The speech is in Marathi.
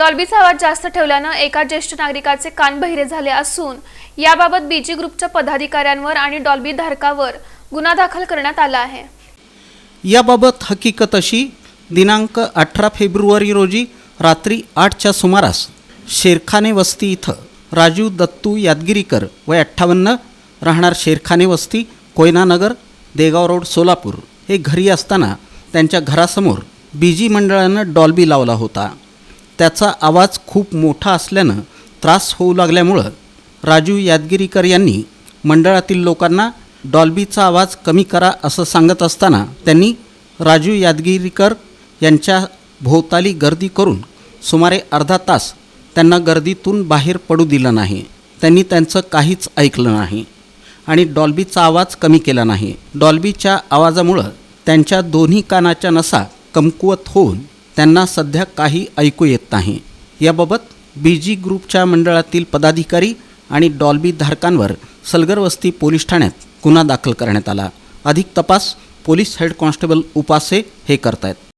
डॉल्बीचा आवाज जास्त ठेवल्यानं एका ज्येष्ठ नागरिकाचे कान बहिरे झाले असून याबाबत बीजी ग्रुपच्या पदाधिकाऱ्यांवर आणि डॉल्बी धारकावर गुन्हा दाखल करण्यात आला आहे. याबाबत हकीकत अशी दिनांक अठरा फेब्रुवारी रोजी रात्री आठच्या सुमारास शेरखाने वस्ती इथं राजू दत्तू यादगिरीकर वय अठ्ठावन्न राहणार शेरखाने वस्ती कोयनानगर देगाव रोड सोलापूर. हे घरी असताना त्यांच्या घरासमोर बीजी मंडळानं डॉल्बी लावला होता. त्याचा आवाज खूप मोठा असल्यानं त्रास होऊ लागल्यामुळं राजू यादगिरीकर यांनी मंडळातील लोकांना डॉल्बीचा आवाज कमी करा असं सांगत असताना त्यांनी राजू यादगिरीकर यांच्या भोवताली गर्दी करून सुमारे अर्धा तास त्यांना गर्दीतून बाहेर पडू दिलं नाही. त्यांनी त्यांचं काहीच ऐकलं नाही आणि डॉल्बीचा आवाज कमी केला नाही. डॉल्बीच्या आवाजामुळं त्यांच्या दोन्ही कानाच्या नसा कमकुवत होऊन त्यांना सध्या काही ऐकू येत नाही. याबाबत बी जी ग्रुपच्या मंडळातील पदाधिकारी आणि डॉल्बी धारकांवर सलगरवस्ती पोलीस ठाण्यात गुन्हा दाखल करण्यात आला. अधिक तपास पोलीस हेड कॉन्स्टेबल उपासे हे करतायत.